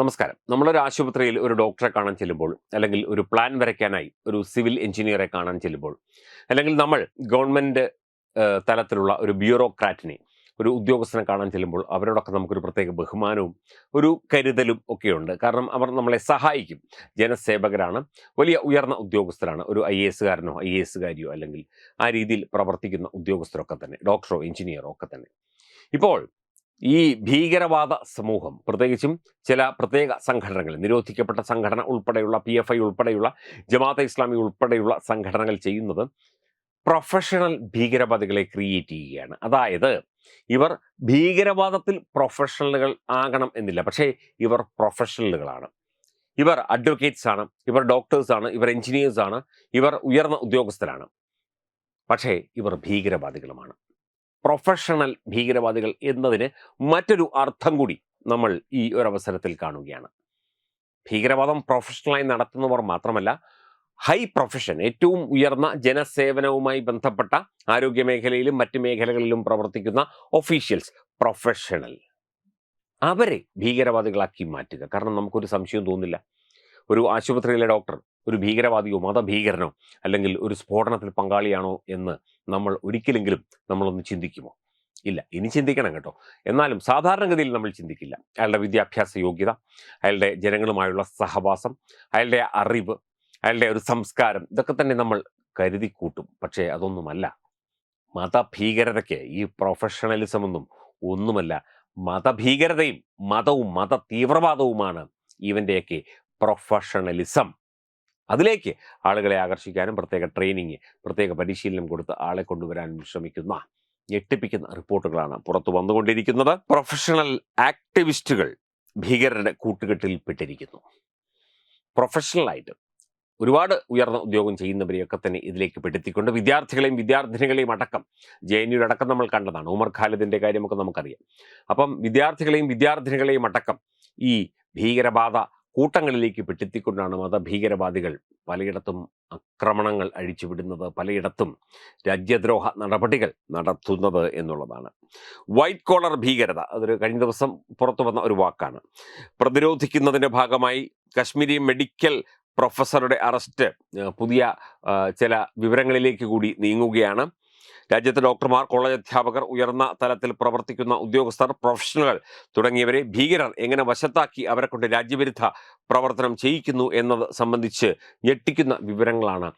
നമസ്കാരം. നമ്മളൊരു ആശുപത്രിയിൽ ഒരു ഡോക്ടറെ കാണാൻ ചെല്ലുമ്പോൾ അല്ലെങ്കിൽ ഒരു പ്ലാൻ വരയ്ക്കാനായി ഒരു സിവിൽ എഞ്ചിനീയറെ കാണാൻ ചെല്ലുമ്പോൾ അല്ലെങ്കിൽ നമ്മൾ ഗവൺമെന്റ് തലത്തിലുള്ള ഒരു ബ്യൂറോക്രാറ്റിനെ ഒരു ഉദ്യോഗസ്ഥനെ കാണാൻ ചെല്ലുമ്പോൾ അവരോടൊക്കെ നമുക്കൊരു പ്രത്യേക ബഹുമാനവും ഒരു കരുതലും ഒക്കെയുണ്ട്. കാരണം അവർ നമ്മളെ സഹായിക്കും. ജനസേവകരാണ് വലിയ ഉയർന്ന ഉദ്യോഗസ്ഥരാണ്. ഒരു ഐ എസുകാരനോ ഐ എസുകാരിയോ അല്ലെങ്കിൽ ആ രീതിയിൽ പ്രവർത്തിക്കുന്ന ഉദ്യോഗസ്ഥരൊക്കെ തന്നെ ഡോക്ടറോ എഞ്ചിനീയറോ ഒക്കെ തന്നെ. ഇപ്പോൾ ഈ ഭീകരവാദ സമൂഹം പ്രത്യേകിച്ചും ചില പ്രത്യേക സംഘടനകൾ നിരോധിക്കപ്പെട്ട സംഘടന ഉൾപ്പെടെയുള്ള പി എഫ് ഐ ഉൾപ്പെടെയുള്ള ജമാഅത്തെ ഇസ്ലാമി ഉൾപ്പെടെയുള്ള സംഘടനകൾ ചെയ്യുന്നത് പ്രൊഫഷണൽ ഭീകരവാദികളെ ക്രിയേറ്റ് ചെയ്യുകയാണ്. അതായത് ഇവർ ഭീകരവാദത്തിൽ പ്രൊഫഷണലുകൾ ആകണം എന്നില്ല പക്ഷേ ഇവർ പ്രൊഫഷണലുകളാണ് ഇവർ അഡ്വക്കേറ്റ്സ് ആണ് ഇവർ ഡോക്ടേഴ്സ് ആണ് ഇവർ എഞ്ചിനീയേഴ്സ് ആണ് ഇവർ ഉയർന്ന ഉദ്യോഗസ്ഥരാണ്. പക്ഷേ ഇവർ ഭീകരവാദികളുമാണ്. പ്രൊഫഷണൽ ഭീകരവാദികൾ എന്നതിന് മറ്റൊരു അർത്ഥം കൂടി നമ്മൾ ഈ ഒരു അവസരത്തിൽ കാണുകയാണ്. ഭീകരവാദം പ്രൊഫഷണലായി നടത്തുന്നവർ മാത്രമല്ല ഹൈ പ്രൊഫഷൻ ഏറ്റവും ഉയർന്ന ജനസേവനവുമായി ബന്ധപ്പെട്ട ആരോഗ്യ മേഖലയിലും മറ്റ് മേഖലകളിലും പ്രവർത്തിക്കുന്ന ഒഫീഷ്യൽസ് പ്രൊഫഷണൽ അവരെ ഭീകരവാദികളാക്കി മാറ്റുക. കാരണം നമുക്കൊരു സംശയം തോന്നില്ല. ഒരു ആശുപത്രിയിലെ ഡോക്ടർ ഒരു ഭീകരവാദിയോ മതഭീകരനോ അല്ലെങ്കിൽ ഒരു സ്ഫോടനത്തിൽ പങ്കാളിയാണോ എന്ന് നമ്മൾ ഒരിക്കലെങ്കിലും നമ്മളൊന്ന് ചിന്തിക്കുമോ? ഇല്ല ഇനി ചിന്തിക്കണം കേട്ടോ. എന്നാലും സാധാരണഗതിയിൽ നമ്മൾ ചിന്തിക്കില്ല. അയാളുടെ വിദ്യാഭ്യാസ യോഗ്യത അയാളുടെ ജനങ്ങളുമായുള്ള സഹവാസം അയാളുടെ അറിവ് അയാളുടെ ഒരു സംസ്കാരം ഇതൊക്കെ തന്നെ നമ്മൾ കരുതി കൂട്ടും. പക്ഷേ അതൊന്നുമല്ല. മതഭീകരതയ്ക്ക് ഈ പ്രൊഫഷണലിസം ഒന്നും ഒന്നുമല്ല. മതഭീകരതയും മതവും മത തീവ്രവാദവുമാണ് ഇവന്റെയൊക്കെ പ്രൊഫഷണലിസം. അതിലേക്ക് ആളുകളെ ആകർഷിക്കാനും പ്രത്യേക ട്രെയിനിങ് പ്രത്യേക പരിശീലനം കൊടുത്ത് ആളെ കൊണ്ടുവരാനും ശ്രമിക്കുന്ന ഞെട്ടിപ്പിക്കുന്ന റിപ്പോർട്ടുകളാണ് പുറത്തു വന്നുകൊണ്ടിരിക്കുന്നത്. പ്രൊഫഷണൽ ആക്ടിവിസ്റ്റുകൾ ഭീകരരുടെ കൂട്ടുകെട്ടിൽപ്പെട്ടിരിക്കുന്നു പ്രൊഫഷണലായിട്ട് ഒരുപാട് ഉയർന്ന ഉദ്യോഗം ചെയ്യുന്നവരെയൊക്കെ തന്നെ ഇതിലേക്ക് പെടുത്തിക്കൊണ്ട് വിദ്യാർത്ഥികളെയും വിദ്യാർത്ഥിനികളെയും അടക്കം ജെ എൻ യുടെ അടക്കം നമ്മൾ കണ്ടതാണ്. ഉമർ ഖാലിദിന്റെ കാര്യമൊക്കെ നമുക്കറിയാം. അപ്പം വിദ്യാർത്ഥികളെയും വിദ്യാർത്ഥിനികളെയും അടക്കം ഈ ഭീകരവാദ കൂട്ടങ്ങളിലേക്ക് പെട്ടെത്തിക്കൊണ്ടാണ് മതഭീകരവാദികൾ പലയിടത്തും ആക്രമണങ്ങൾ അഴിച്ചുവിടുന്നത് പലയിടത്തും രാജ്യദ്രോഹ നടപടികൾ നടത്തുന്നത് എന്നുള്ളതാണ്. വൈറ്റ് കോളർ ഭീകരത അതൊരു കഴിഞ്ഞ ദിവസം പുറത്തു വന്ന ഒരു വാക്കാണ്. പ്രതിരോധിക്കുന്നതിന്റെ ഭാഗമായി കശ്മീരി മെഡിക്കൽ പ്രൊഫസറുടെ അറസ്റ്റ് പുതിയ ചില വിവരങ്ങളിലേക്ക് കൂടി നീങ്ങുകയാണ്. രാജ്യത്തെ ഡോക്ടർമാർ കോളേജ് അധ്യാപകർ ഉയർന്ന തലത്തിൽ പ്രവർത്തിക്കുന്ന ഉദ്യോഗസ്ഥർ പ്രൊഫഷണലുകൾ തുടങ്ങിയവരെ ഭീകരർ എങ്ങനെ വശത്താക്കി അവരെ കൊണ്ട് രാജ്യവിരുദ്ധ പ്രവർത്തനം ചെയ്യിക്കുന്നു എന്നത് സംബന്ധിച്ച് ഞെട്ടിക്കുന്ന വിവരങ്ങളാണ്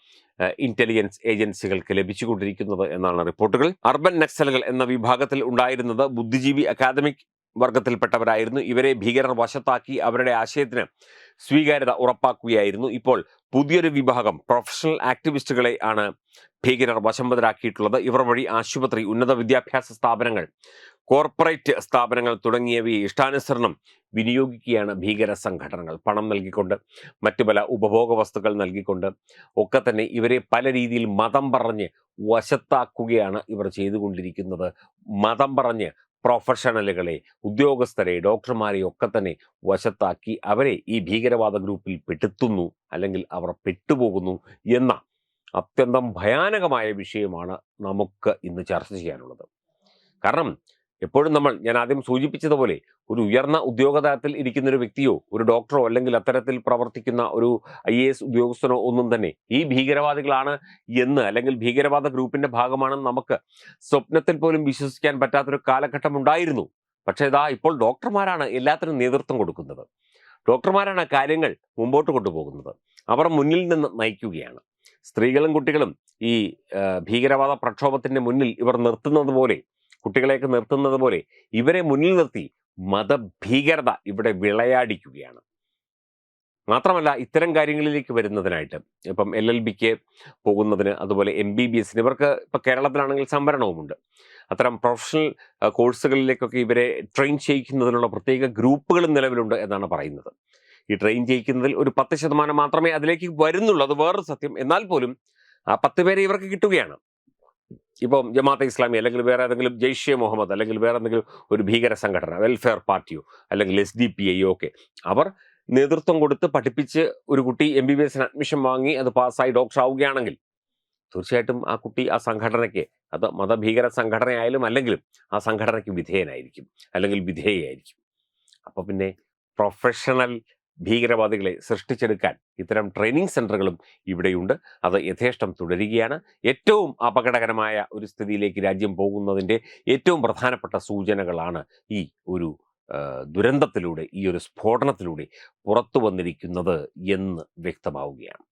ഇന്റലിജൻസ് ഏജൻസികൾക്ക് ലഭിച്ചുകൊണ്ടിരിക്കുന്നത് എന്നാണ് റിപ്പോർട്ടുകൾ. അർബൻ നക്സലുകൾ എന്ന വിഭാഗത്തിൽ ഉണ്ടായിരുന്നത് ബുദ്ധിജീവി അക്കാദമിക് വർഗത്തിൽപ്പെട്ടവരായിരുന്നു. ഇവരെ ഭീകരർ വശത്താക്കി അവരുടെ ആശയത്തിന് സ്വീകാര്യത ഉറപ്പാക്കുകയായിരുന്നു. ഇപ്പോൾ പുതിയൊരു വിഭാഗം പ്രൊഫഷണൽ ആക്ടിവിസ്റ്റുകളെ ആണ് ഭീകരർ വശംവദരാക്കിയിട്ടുള്ളത് ഇവർ വഴി ആശുപത്രി ഉന്നത വിദ്യാഭ്യാസ സ്ഥാപനങ്ങൾ കോർപ്പറേറ്റ് സ്ഥാപനങ്ങൾ തുടങ്ങിയവയെ ഇഷ്ടാനുസരണം വിനിയോഗിക്കുകയാണ് ഭീകര സംഘടനകൾ. പണം നൽകിക്കൊണ്ട് മറ്റു പല ഉപഭോഗ വസ്തുക്കൾ നൽകിക്കൊണ്ട് ഒക്കെ തന്നെ ഇവരെ പല രീതിയിൽ മതം പറഞ്ഞ് വശത്താക്കുകയാണ് ഇവർ ചെയ്തുകൊണ്ടിരിക്കുന്നത്. മതം പറഞ്ഞ് പ്രൊഫഷണലുകളെ ഉദ്യോഗസ്ഥരെ ഡോക്ടർമാരെ ഒക്കെ തന്നെ വശത്താക്കി അവരെ ഈ ഭീകരവാദ ഗ്രൂപ്പിൽ പെടുത്തുന്നു അല്ലെങ്കിൽ അവർ പെട്ടുപോകുന്നു എന്ന അത്യന്തം ഭയാനകമായ വിഷയമാണ് നമുക്ക് ഇന്ന് ചർച്ച ചെയ്യാനുള്ളത്. കാരണം എപ്പോഴും നമ്മൾ ഞാൻ ആദ്യം സൂചിപ്പിച്ചതുപോലെ ഒരു ഉയർന്ന ഉദ്യോഗതലത്തിൽ ഇരിക്കുന്ന ഒരു വ്യക്തിയോ ഒരു ഡോക്ടറോ അല്ലെങ്കിൽ അത്തരത്തിൽ പ്രവർത്തിക്കുന്ന ഒരു ഐ എ എസ് ഉദ്യോഗസ്ഥനോ ഒന്നും തന്നെ ഈ ഭീകരവാദികളാണ് എന്ന് അല്ലെങ്കിൽ ഭീകരവാദ ഗ്രൂപ്പിന്റെ ഭാഗമാണെന്ന് നമുക്ക് സ്വപ്നത്തിൽ പോലും വിശ്വസിക്കാൻ പറ്റാത്തൊരു കാലഘട്ടം ഉണ്ടായിരുന്നു പക്ഷേ ഇതാ ഇപ്പോൾ ഡോക്ടർമാരാണ് എല്ലാത്തിനും നേതൃത്വം കൊടുക്കുന്നത്. ഡോക്ടർമാരാണ് കാര്യങ്ങൾ മുമ്പോട്ട് കൊണ്ടുപോകുന്നത്. അവർ മുന്നിൽ നിന്ന് നയിക്കുകയാണ്. സ്ത്രീകളും കുട്ടികളും ഈ ഭീകരവാദ പ്രക്ഷോഭത്തിന്റെ മുന്നിൽ ഇവർ നിർത്തുന്നത് പോലെ കുട്ടികളെയൊക്കെ നിർത്തുന്നത് പോലെ ഇവരെ മുന്നിൽ നിർത്തി മതഭീകരത ഇവിടെ വിളയാടിക്കുകയാണ്. മാത്രമല്ല ഇത്തരം കാര്യങ്ങളിലേക്ക് വരുന്നതിനായിട്ട് ഇപ്പം എൽ എൽ ബിക്ക് പോകുന്നതിന് അതുപോലെ എം ബി ബി എസിന് ഇവർക്ക് ഇപ്പം കേരളത്തിലാണെങ്കിൽ സംവരണവുമുണ്ട്. അത്തരം പ്രൊഫഷണൽ കോഴ്സുകളിലേക്കൊക്കെ ഇവരെ ട്രെയിൻ ചെയ്യിക്കുന്നതിനുള്ള പ്രത്യേക ഗ്രൂപ്പുകളും നിലവിലുണ്ട് എന്നാണ് പറയുന്നത്. ഈ ട്രെയിൻ ചെയ്യിക്കുന്നതിൽ ഒരു പത്ത് ശതമാനം മാത്രമേ അതിലേക്ക് വരുന്നുള്ളൂ. അത് വേറൊരു സത്യം. എന്നാൽ പോലും ആ പത്ത് പേരെ ഇവർക്ക് കിട്ടുകയാണ്. ഇപ്പം ജമാഅത്തെ ഇസ്ലാമി അല്ലെങ്കിൽ വേറെ ഏതെങ്കിലും ജെയ്ഷെ മുഹമ്മദ് അല്ലെങ്കിൽ വേറെ എന്തെങ്കിലും ഒരു ഭീകര സംഘടന വെൽഫെയർ പാർട്ടിയോ അല്ലെങ്കിൽ എസ് ഡി പി ഐയോ ഒക്കെ അവർ നേതൃത്വം കൊടുത്ത് പഠിപ്പിച്ച് ഒരു കുട്ടി എം ബി ബി എസിന് അഡ്മിഷൻ വാങ്ങി അത് പാസ്സായി ഡോക്ടർ ആവുകയാണെങ്കിൽ തീർച്ചയായിട്ടും ആ കുട്ടി ആ സംഘടനയ്ക്ക് അത് മതഭീകര സംഘടനയായാലും അല്ലെങ്കിലും ആ സംഘടനയ്ക്ക് വിധേയനായിരിക്കും അല്ലെങ്കിൽ വിധേയയായിരിക്കും. അപ്പോൾ പിന്നെ പ്രൊഫഷണൽ ഭീകരവാദികളെ സൃഷ്ടിച്ചെടുക്കാൻ ഇത്തരം ട്രെയിനിങ് സെന്ററുകളും ഇവിടെയുണ്ട്. അത് യഥേഷ്ടം തുടരുകയാണ്. ഏറ്റവും അപകടകരമായ ഒരു സ്ഥിതിയിലേക്ക് രാജ്യം പോകുന്നതിന്റെ ഏറ്റവും പ്രധാനപ്പെട്ട സൂചനകളാണ് ഈ ഒരു ദുരന്തത്തിലൂടെ ഈ ഒരു സ്ഫോടനത്തിലൂടെ പുറത്തു വന്നിരിക്കുന്നത് എന്ന് വ്യക്തമാവുകയാണ്.